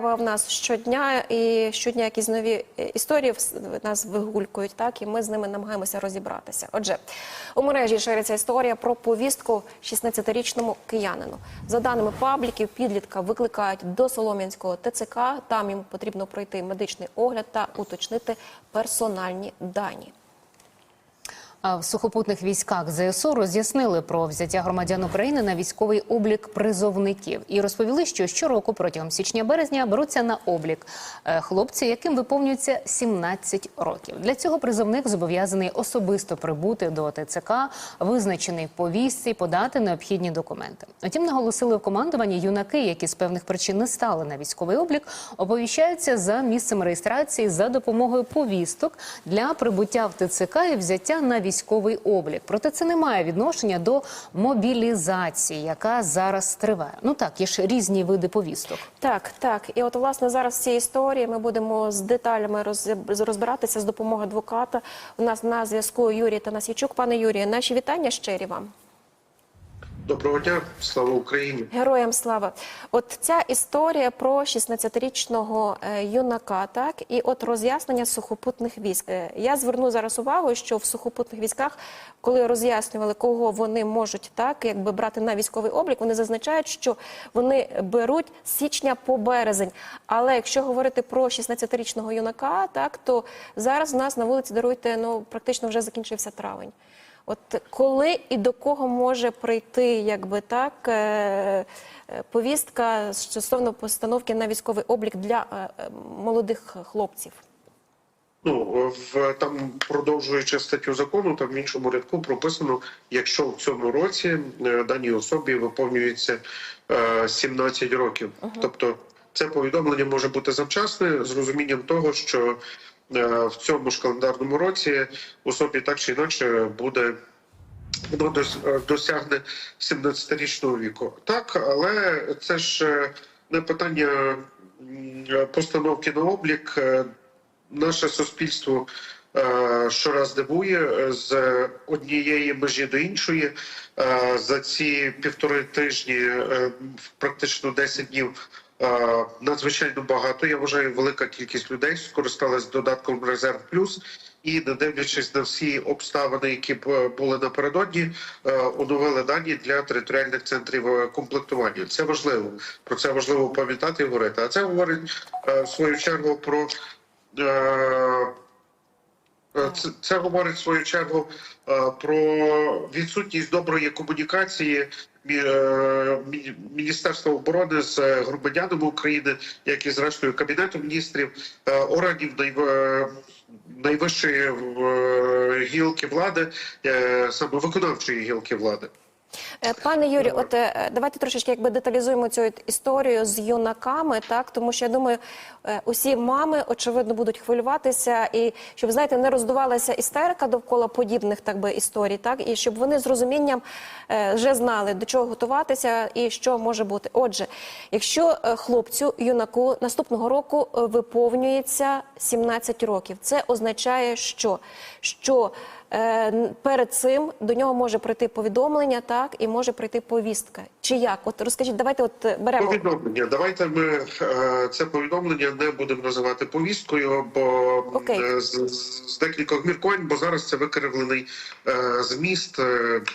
В нас щодня і щодня якісь нові е, історії нас вигулькують, так і ми з ними намагаємося розібратися. Отже, у мережі шириться історія про повістку 16-річному киянину. За даними пабліків, підлітка викликають до Солом'янського ТЦК. Там йому потрібно пройти медичний огляд та уточнити персональні дані. В сухопутних військах ЗСУ роз'яснили про взяття громадян України на військовий облік призовників і розповіли, що щороку протягом січня-березня беруться на облік е, хлопці, яким виповнюється 17 років. Для цього призовник зобов'язаний особисто прибути до ТЦК, визначений в повістці, подати необхідні документи. Утім, наголосили у командуванні юнаки, які з певних причин не стали на військовий облік, оповіщаються за місцем реєстрації за допомогою повісток для прибуття в ТЦК і взяття на військовий облік. Проте це не має відношення до мобілізації, яка зараз триває. Ну так, є ж різні види повісток. Так, так. І от власне зараз в цій історії ми будемо з деталями роз- розбиратися з допомогою адвоката. У нас на зв'язку Юрій Танасійчук. Пане Юрію, наші вітання щирі вам. Доброго дня, слава Україні. Героям слава. От ця історія про 16-річного е, юнака, так і от роз'яснення сухопутних військ. Е, Я зверну зараз увагу, що в сухопутних військах, коли роз'яснювали, кого вони можуть так, якби брати на військовий облік, вони зазначають, що вони беруть з січня по березень. Але якщо говорити про 16-річного юнака, так то зараз в нас на вулиці даруйте, ну практично вже закінчився травень. От коли і до кого може прийти, якби так, е, е, повістка стосовно постановки на військовий облік для е, молодих хлопців? Ну в там продовжуючи статтю закону, там в іншому рядку прописано, якщо в цьому році даній особі виповнюється е, 17 років. Тобто це повідомлення може бути завчасне з розумінням того, що в цьому ж календарному році особі так чи інакше буде. Воно е, досягне 17-річного віку. Так, але це ж е, не питання е, постановки на облік. Е, Наше суспільство е, щораз дивує е, з однієї межі до іншої. Е, За ці півтори тижні, е, практично 10 днів. Е, Надзвичайно багато. Я вважаю, велика кількість людей скористалась додатком Резерв Плюс і, не дивлячись на всі обставини, які е, були напередодні, е, оновили дані для територіальних центрів комплектування. Це важливо. Про це важливо пам'ятати і говорити. А це говорить в свою чергу про. Це, це говорить в свою чергу про відсутність доброї комунікації Міністерства оборони з е, громадянами України, як і зрештою Кабінету міністрів, е, органів найв- е, найвищої е, гілки влади, е, саме виконавчої гілки влади. Е, Пане Юрію, от е, давайте трошечки якби деталізуємо цю історію з юнаками, так? Тому що я думаю, е, усі мами очевидно будуть хвилюватися, і щоб знаєте, не роздувалася істерика довкола подібних так би історій, так? І щоб вони з розумінням вже знали до чого готуватися і що може бути. Отже, якщо хлопцю юнаку наступного року виповнюється 17 років, це означає, що? Що перед цим до нього може прийти повідомлення, так і може прийти повістка. Чи як? От розкажіть, давайте от е, беремо Повідомлення. Давайте ми е, це повідомлення не будемо називати повісткою, бо е, з, з- декількох міркувань, бо зараз це викривлений зміст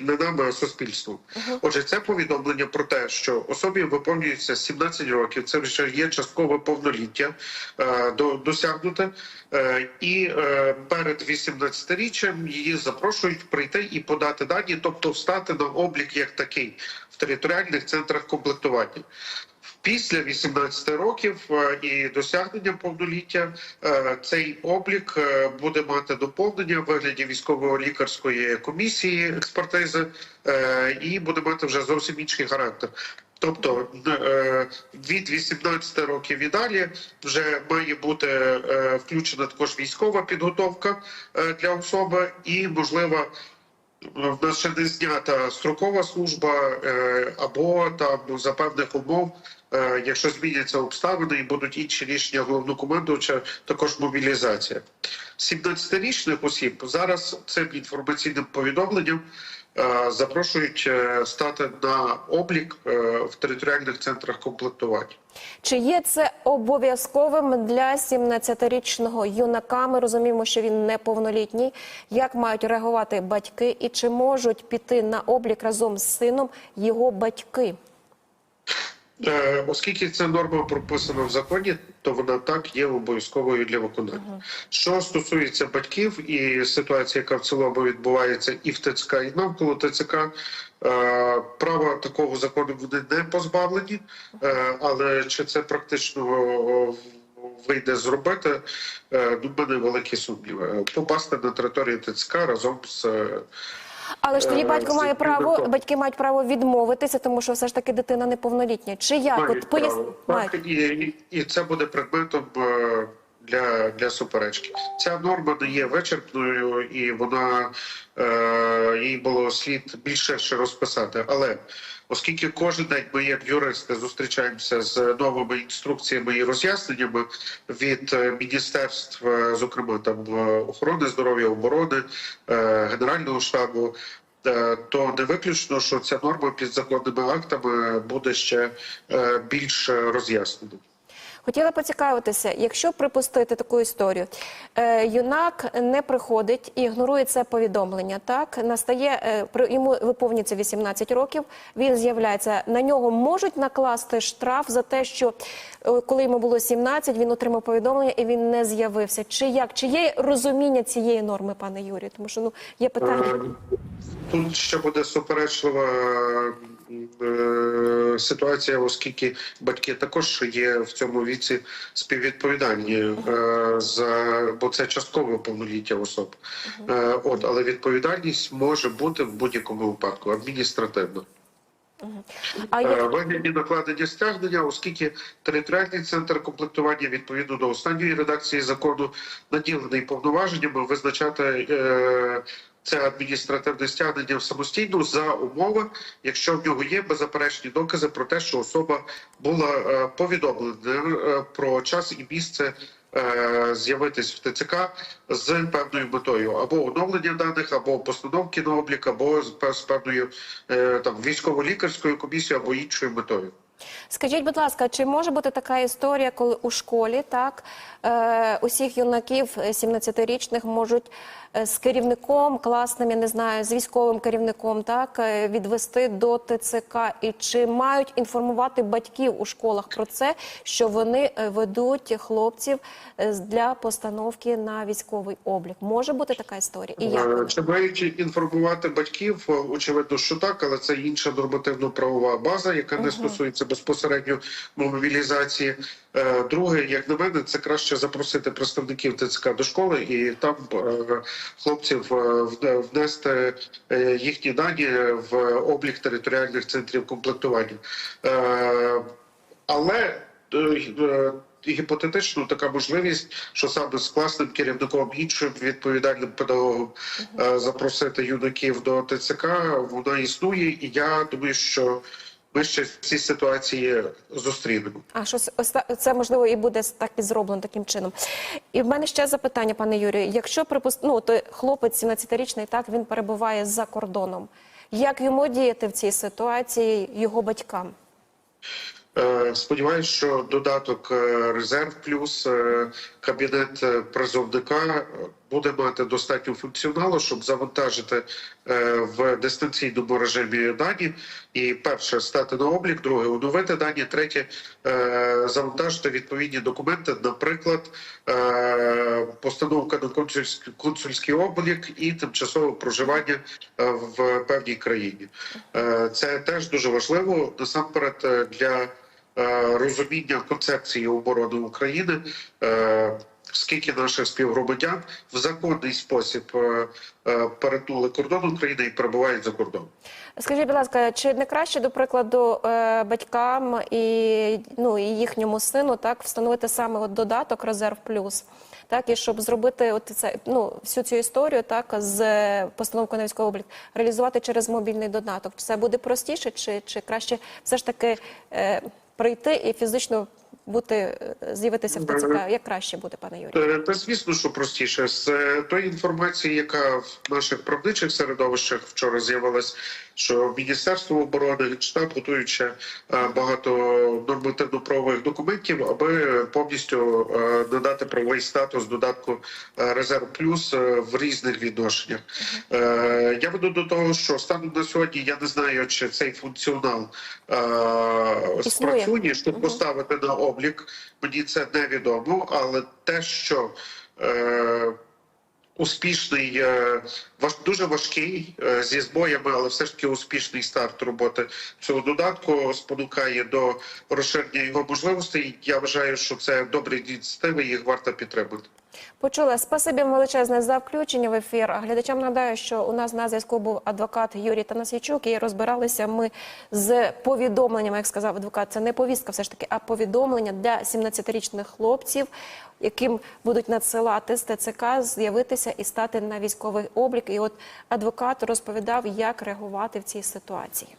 не нами, а суспільством. Отже, це повідомлення про те, що особі виповнюється 17 років. Це вже є часткове повноліття до досягнуте, і перед 18-річчям її запрошують прийти і подати дані, тобто встати на облік як такий в територіальних центрах комплектування. Після 18 років е, і досягнення повноліття е, цей облік е, буде мати доповнення в вигляді військово-лікарської комісії експертизи і буде мати вже зовсім інший характер. Тобто від 18 років і далі вже має бути включена також військова підготовка для особи і можлива в нас ще не знята строкова служба е, або там за певних умов якщо зміняться обставини і будуть інші рішення головнокомандувача, також мобілізація. 17-річних осіб зараз цим інформаційним повідомленням е, запрошують е, стати на облік е, в територіальних центрах комплектування. Чи є це обов'язковим для 17-річного юнака? Ми розуміємо, що він неповнолітній. Як мають реагувати батьки, і чи можуть піти на облік разом з сином його батьки? Е, Оскільки ця норма прописана в законі, то вона так є обов'язковою для виконання. Що стосується батьків і ситуації, яка в цілому відбувається і в ТЦК, і навколо ТЦК, е, права такого закону вони не позбавлені, е, але чи це практично вийде зробити, ну, в мене великі сумніви. Попасти на територію ТЦК разом з Але ж тоді Е, батько має право, батьки мають право відмовитися, тому що все ж таки дитина неповнолітня. Чи як? Мають От пояс... мають. І, і це буде предметом е, для, для суперечки. Ця норма не є вичерпною, і вона е, їй було слід більше ще розписати. Але оскільки кожен день ми, як юристи, зустрічаємося з новими інструкціями і роз'ясненнями від е, міністерств, е, зокрема там е, охорони здоров'я, оборони, генерального штабу. То не виключно, що ця норма під законними актами буде ще більш роз'яснена. Хотіла поцікавитися, якщо припустити таку історію, е, юнак не приходить і ігнорує це повідомлення. Так настає е, при- йому виповнюється 18 років. Він з'являється на нього можуть накласти штраф за те, що е, коли йому було 17, він отримав повідомлення і він не з'явився. Чи як чи є розуміння цієї норми, пане Юрію? Тому що ну є питання. Тут ще буде суперечлива ситуація, оскільки батьки також є в цьому віці співвідповідальні е, за бо це часткове повноліття особ. Е, От, але відповідальність може бути в будь-якому випадку адміністративна. А Е, як вигляді накладення стягнення, оскільки територіальний центр комплектування відповідно до останньої редакції закону наділений повноваженнями визначати е, це адміністративне стягнення самостійно за умови, якщо в нього є беззаперечні докази про те, що особа була е, повідомлена е, про час і місце. е, З'явитись в ТЦК з певною метою або оновлення даних, або постановки на облік, або з пев- певною там військово-лікарською комісією, або іншою метою. Скажіть, будь ласка, чи може бути така історія, коли у школі так е, усіх юнаків е, 17-річних можуть е, з керівником класним, я не знаю, з військовим керівником, так е, відвести до ТЦК? І чи мають інформувати батьків у школах про це, що вони е, ведуть хлопців е, для постановки на військовий облік? Може бути така історія? І як? Е, Чи мають інформувати батьків? Е, Очевидно, що так, але це інша нормативно-правова база, яка не стосується безпосередньо мобілізації. Е, Друге, як на мене, це краще запросити представників ТЦК до школи і там е, хлопців е, внести їхні дані в облік територіальних центрів комплектування. Але гіпотетично така можливість, що саме з класним керівником іншим відповідальним педагогом запросити юнаків до ТЦК, вона існує, і я думаю, що ми ще ці ситуації зустрінемо. А що це можливо і буде так і зроблено таким чином. І в мене ще запитання, пане Юрію. Якщо припуст... ну, то хлопець 17-річний, так він перебуває за кордоном. Як йому діяти в цій ситуації його батькам? Е, Сподіваюсь, що додаток е, резерв плюс е, кабінет е, призовника е, буде мати достатньо функціоналу, щоб завантажити е, в дистанційному режимі дані. І перше стати на облік, друге оновити дані, третє завантажити відповідні документи, наприклад, постановка на консульський облік і тимчасове проживання в певній країні. Це теж дуже важливо насамперед для розуміння концепції оборони України. е, Скільки наших співгромадян в законний спосіб е, е, перетнули кордон України і перебувають за кордоном? Скажіть, будь ласка, чи не краще, до прикладу, е, батькам і, ну, і їхньому сину так встановити саме от додаток Резерв Плюс? Так, і щоб зробити от це, ну, всю цю історію так, з е, постановкою на військовий облік, реалізувати через мобільний додаток. Це буде простіше, чи, чи краще все ж таки е, прийти і фізично бути е, з'явитися в ТЦК? Як краще буде, пане Юрію? Е, Та звісно, що простіше з е, тої інформації, яка в наших правничих середовищах вчора з'явилась, що Міністерство оборони ще е, багато нормативно-правових документів, аби повністю е, надати правовий статус додатку е, резерв плюс е, в різних відношеннях. Е, Я веду до того, що станом на сьогодні я не знаю, чи цей функціонал е, спрацює, щоб поставити на облік. Мені це невідомо, але те, що е, успішний, е, важ, дуже важкий е, зі збоями, але все ж таки успішний старт роботи цього додатку спонукає до розширення його можливостей. Я вважаю, що це добрі ініціативи, їх варто підтримати. Почула. Спасибі величезне за включення в ефір. Глядачам нагадаю, що у нас на зв'язку був адвокат Юрій Танасійчук, і розбиралися ми з повідомленнями, як сказав адвокат, це не повістка, все ж таки, а повідомлення для 17-річних хлопців, яким будуть надсилати з ТЦК з'явитися і стати на військовий облік. І от адвокат розповідав, як реагувати в цій ситуації.